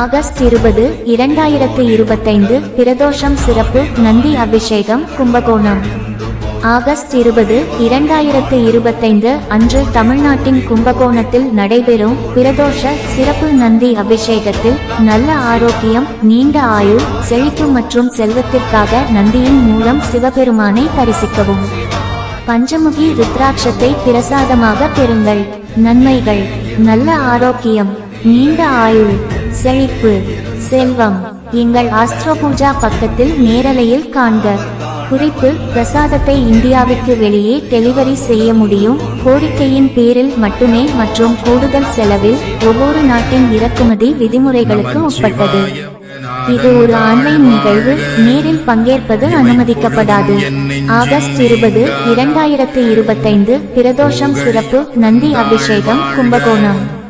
August இருபது இரண்டாயிரத்து இருபத்தைந்து பிரதோஷம் சிறப்பு நந்தி அபிஷேகம் கும்பகோணம். ஆகஸ்ட் இருபது இரண்டாயிரத்து இருபத்தைந்து அன்று தமிழ்நாட்டின் கும்பகோணத்தில் நடைபெறும் பிரதோஷ சிறப்பு நந்தி அபிஷேகத்தில் நல்ல ஆரோக்கியம் நீண்ட ஆயுள் செழிப்பு மற்றும் செல்வத்திற்காக நந்தியின் மூலம் சிவபெருமானை தரிசிக்கவும். பஞ்சமுகி ருத்ராட்சத்தை பிரசாதமாக பெறுங்கள். நன்மைகள். நல்ல ஆரோக்கியம் நீண்ட ஆயுள் செழிப்பு செல்வம். எங்கள் ஆஸ்ட்ரோ பூஜா பக்கத்தில் நேரலையில் காண்க. குறிப்பு பிரசாதத்தை இந்தியாவிற்கு வெளியே டெலிவரி செய்ய முடியும். கோரிக்கையின் பேரில் மட்டுமே மற்றும் கூடுதல் செலவில் ஒவ்வொரு நாட்டின் இறக்குமதி விதிமுறைகளுக்கு உட்பட்டது. இது ஒரு ஆன்லைன் நிகழ்வு. நேரில் பங்கேற்பது அனுமதிக்கப்படாது. ஆகஸ்ட் இருபது இரண்டாயிரத்து இருபத்தைந்து பிரதோஷம் சிறப்பு. நந்தி அபிஷேகம் கும்பகோணம்.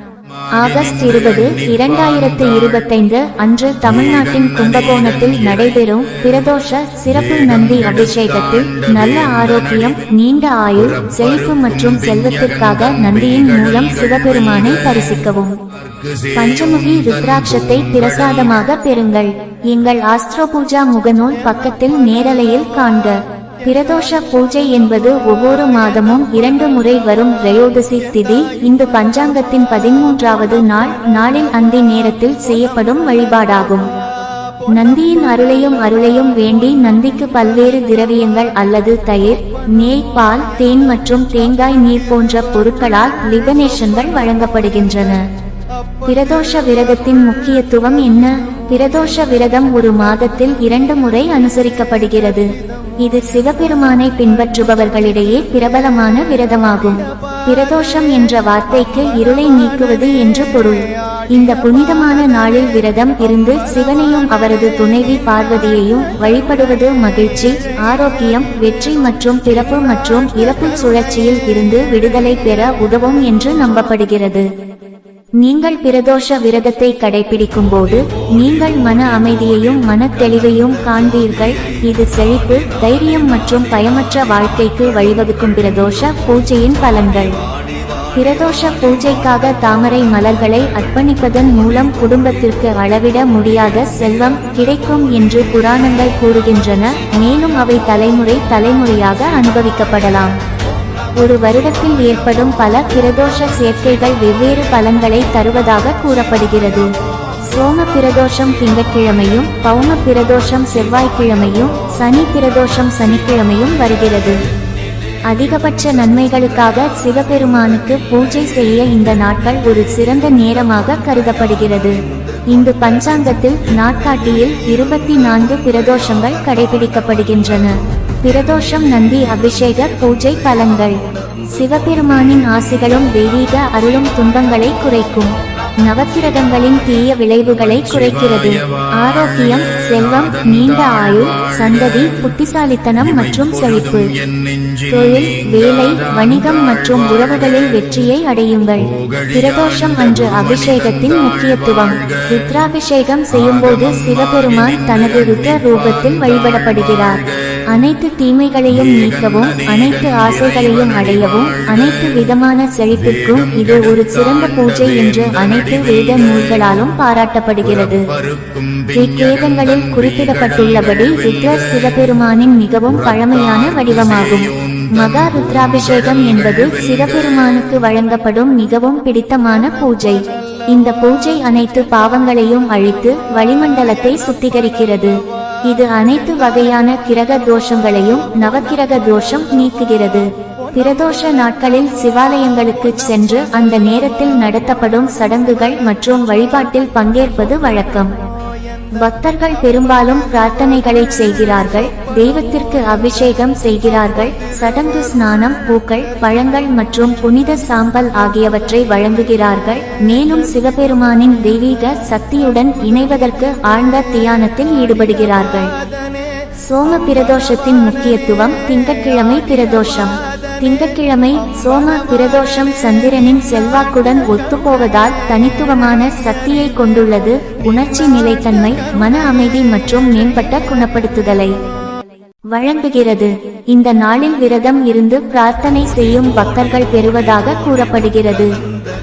ஆகஸ்ட் இருபது இரண்டாயிரத்து இருபத்தைந்து அன்று தமிழ்நாட்டின் கும்பகோணத்தில் நடைபெறும் பிரதோஷ சிறப்பு நந்தி அபிஷேகத்தில் நல்ல ஆரோக்கியம் நீண்ட ஆயுள் செழிப்பு மற்றும் செல்வத்திற்காக நந்தியின் மூலம் சிவபெருமானை தரிசிக்கவும். பஞ்சமுகி ருத்ராட்சத்தை பிரசாதமாக பெறுங்கள். எங்கள் ஆஸ்ட்ரோ பூஜா முகநூல் பக்கத்தில் நேரலையில் காண்க. பிரதோஷ பூஜை என்பது ஒவ்வொரு மாதமும் இரண்டு முறை வரும் திரையோதசி திதி. இந்து பஞ்சாங்கத்தின் பதிமூன்றாவது நாள் நாளில் அந்தி நேரத்தில் செய்யப்படும் வழிபாடாகும். நந்தியின் அருளையும் அருளையும் வேண்டி நந்திக்கு பல்வேறு திரவியங்கள் அல்லது தயிர் நெய் பால் தேன் மற்றும் தேங்காய் நீர் போன்ற பொருட்களால் லிபனேஷன்கள் வழங்கப்படுகின்றன. பிரதோஷ விரதத்தின் முக்கியத்துவம் என்ன? பிரதோஷ விரதம் ஒரு மாதத்தில் இரண்டு முறை அனுசரிக்கப்படுகிறது. இது சிவபெருமானை பின்பற்றுபவர்களிடையே பிரபலமான விரதமாகும். பிரதோஷம் என்ற வார்த்தைக்கு இருளை நீக்குவது என்று பொருள். இந்த புனிதமான நாளில் விரதம் இருந்து சிவனையும் அவரது துணைவி பார்வதியையும் வழிபடுவது மகிழ்ச்சி ஆரோக்கியம் வெற்றி மற்றும் பிறப்பு மற்றும் இறப்பு சுழற்சியில் இருந்து விடுதலை பெற உதவும் என்று நம்பப்படுகிறது. நீங்கள் பிரதோஷ விரதத்தை கடைபிடிக்கும் போது நீங்கள் மன அமைதியையும் மன தெளிவையும் காண்பீர்கள். இது செழிப்பு தைரியம் மற்றும் பயமற்ற வாழ்க்கைக்கு வழிவகுக்கும் பிரதோஷ பூஜையின் பலன்கள். பிரதோஷ பூஜைக்காக தாமரை மலர்களை அர்ப்பணிப்பதன் மூலம் குடும்பத்திற்கு அளவிட முடியாத செல்வம் கிடைக்கும் என்று புராணங்கள் கூறுகின்றன. மேலும் அவை தலைமுறை தலைமுறையாக அனுபவிக்கப்படலாம். ஒரு வருடத்தில் ஏற்படும் பல பிரதோஷ சேர்க்கைகள் வெவ்வேறு பலன்களை தருவதாக கூறப்படுகிறது. சோம பிரதோஷம் திங்கட்கிழமையும் பௌம பிரதோஷம் செவ்வாய்க்கிழமையும் சனி பிரதோஷம் சனிக்கிழமையும் வருகிறது. அதிகபட்ச நன்மைகளுக்காக சிவபெருமானுக்கு பூஜை செய்ய இந்த நாட்கள் ஒரு சிறந்த நேரமாக கருதப்படுகிறது. இந்து பஞ்சாங்கத்தில் நாட்காட்டியில் இருபத்தி நான்கு பிரதோஷங்கள் கடைபிடிக்கப்படுகின்றன. பிரதோஷம் நந்தி அபிஷேக பூஜை பலன்கள். சிவபெருமானின் ஆசிகளும் தெய்வீக அருளும் துன்பங்களை குறைக்கும். நவக்கிரகங்களின் தீய விளைவுகளை குறைக்கிறது. ஆரோக்கியம் செல்வம் நீண்ட ஆயுள் சந்ததி புத்திசாலித்தனம் மற்றும் செழிப்பு. தொழில் வேலை வணிகம் மற்றும் உறவுகளில் வெற்றியை அடையுங்கள். பிரதோஷம் அன்று அபிஷேகத்தின் முக்கியத்துவம். ருத்ராபிஷேகம் செய்யும்போது சிவபெருமான் தனது ருத்ர ரூபத்தில் வழிபடப்படுகிறார். அனைத்து தீமைகளையும் நீக்கவும் அனைத்து ஆசைகளையும் அடையவும் அனைத்து விதமான செழிப்பிற்கும் இது ஒரு சிறந்த பூஜை என்று அனைத்து வேத நூல்களாலும் பாராட்டப்படுகிறது. ரிக்வேதங்களில் குறிப்பிடப்பட்டுள்ளபடி ருத்ரர் சிவபெருமானின் மிகவும் பழமையான வடிவமாகும். மகா ருத்ராபிஷேகம் என்பது சிவபெருமானுக்கு வழங்கப்படும் மிகவும் பிடித்தமான பூஜை. இந்த பூஜை அனைத்து பாவங்களையும் அழித்து வளிமண்டலத்தை சுத்திகரிக்கிறது. இது அனைத்து வகையான கிரக தோஷங்களையும் நவக்கிரக தோஷம் நீக்குகிறது. பிரதோஷ நாட்களில் சிவாலயங்களுக்கு சென்று அந்த நேரத்தில் நடத்தப்படும் சடங்குகள் மற்றும் வழிபாட்டில் பங்கேற்பது வழக்கம். பக்தர்கள் பெரும்பாலும் பிரார்த்தனைகளை செய்கிறார்கள் தெய்வத்திற்கு அபிஷேகம் செய்கிறார்கள் சடங்கு ஸ்நானம் பூக்கள் பழங்கள் மற்றும் புனித சாம்பல் ஆகியவற்றை வழங்குகிறார்கள். மேலும் சிவபெருமானின் தெய்வீக சக்தியுடன் இணைவதற்கு ஆழ்ந்த தியானத்தில் ஈடுபடுகிறார்கள். சோம பிரதோஷத்தின் முக்கியத்துவம் திங்கட்கிழமை பிரதோஷம். திங்கட்கிழமை சோமா பிரதோஷம் சந்திரனின் செல்வாக்குடன் ஒத்துப்போவதால் தனித்துவமான சக்தியை கொண்டுள்ளது உணர்ச்சி நிலைத்தன்மை மன அமைதி மற்றும் மேம்பட்ட குணப்படுத்துதலை வழங்குகிறது. இந்த நாளில் விரதம் இருந்து பிரார்த்தனை செய்யும் பக்தர்கள் பெறுவதாக கூறப்படுகிறது.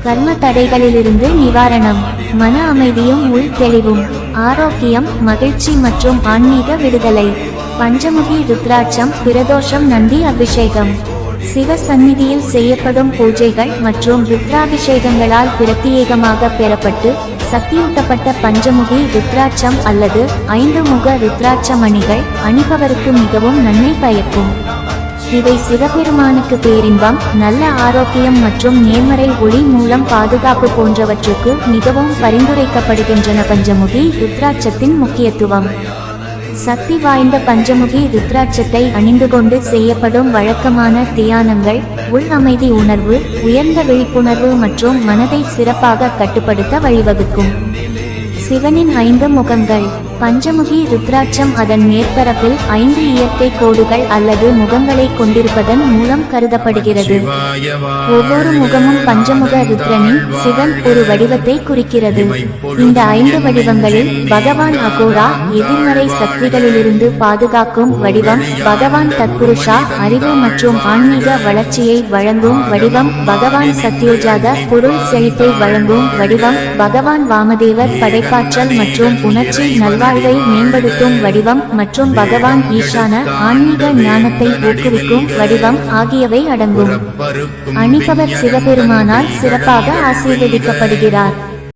கர்ம தடைகளிலிருந்து நிவாரணம் மன அமைதியும் உள் தெளிவும் ஆரோக்கியம் மகிழ்ச்சி மற்றும் ஆன்மீக விடுதலை. பஞ்சமுகி ருத்ராட்சம் பிரதோஷம் நந்தி அபிஷேகம். சிவ சந்நிதியில் செய்யப்படும் பூஜைகள் மற்றும் ருத்ராபிஷேகங்களால் பிரத்யேகமாக பெறப்பட்டு சக்தியூட்டப்பட்ட பஞ்சமுகி ருத்ராட்சம் அல்லது ஐந்து முக ருத்ராட்ச மணிகள் அணிபவருக்கு மிகவும் நன்மை பயக்கும். இவை சிவபெருமானுக்கு பேரின்பம் நல்ல ஆரோக்கியம் மற்றும் நேர்மறை ஒளி மூலம் பாதுகாப்பு போன்றவற்றுக்கு மிகவும் பரிந்துரைக்கப்படுகின்றன. பஞ்சமுகி ருத்ராட்சத்தின் முக்கியத்துவம். சக்தி வாய்ந்த பஞ்சமுகி ருத்ராட்சத்தை அணிந்து கொண்டு செய்யப்படும் வழக்கமான தியானங்கள் உள் அமைதி உணர்வு உயர்ந்த விழிப்புணர்வு மற்றும் மனதை சிறப்பாக கட்டுப்படுத்த வழிவகுக்கும். சிவனின் ஐந்து முகங்கள். பஞ்சமுகி ருத்ராட்சம் அதன் மேற்பரப்பில் ஐந்து இயற்கை கோடுகள் அல்லது முகங்களை கொண்டிருப்பதன் மூலம் கருதப்படுகிறது. ஒவ்வொரு முகமும் பஞ்சமுக ருத்ரனின் சிவன் ஒரு வடிவத்தை குறிக்கிறது. இந்த ஐந்து வடிவங்களில் பகவான் அகோரா எதிர்மறை சக்திகளிலிருந்து பாதுகாக்கும் வடிவம் பகவான் தத்புருஷா அறிவு மற்றும் ஆன்மீக வளர்ச்சியை வழங்கும் வடிவம் பகவான் சத்யோஜாத பொருள் செழிப்பை வழங்கும் வடிவம் பகவான் வாமதேவர் படைப்பாற்றல் மற்றும் உணர்ச்சி நல்வாழ்வை மேம்படுத்தும் வடிவம் மற்றும் பகவான் ஈசான ஆன்மீக ஞானத்தை ஊக்குவிக்கும் வடிவம் ஆகியவை அடங்கும். அணிபவர் சிவபெருமானால் சிறப்பாக ஆசீர்வதிக்கப்படுகிறார்.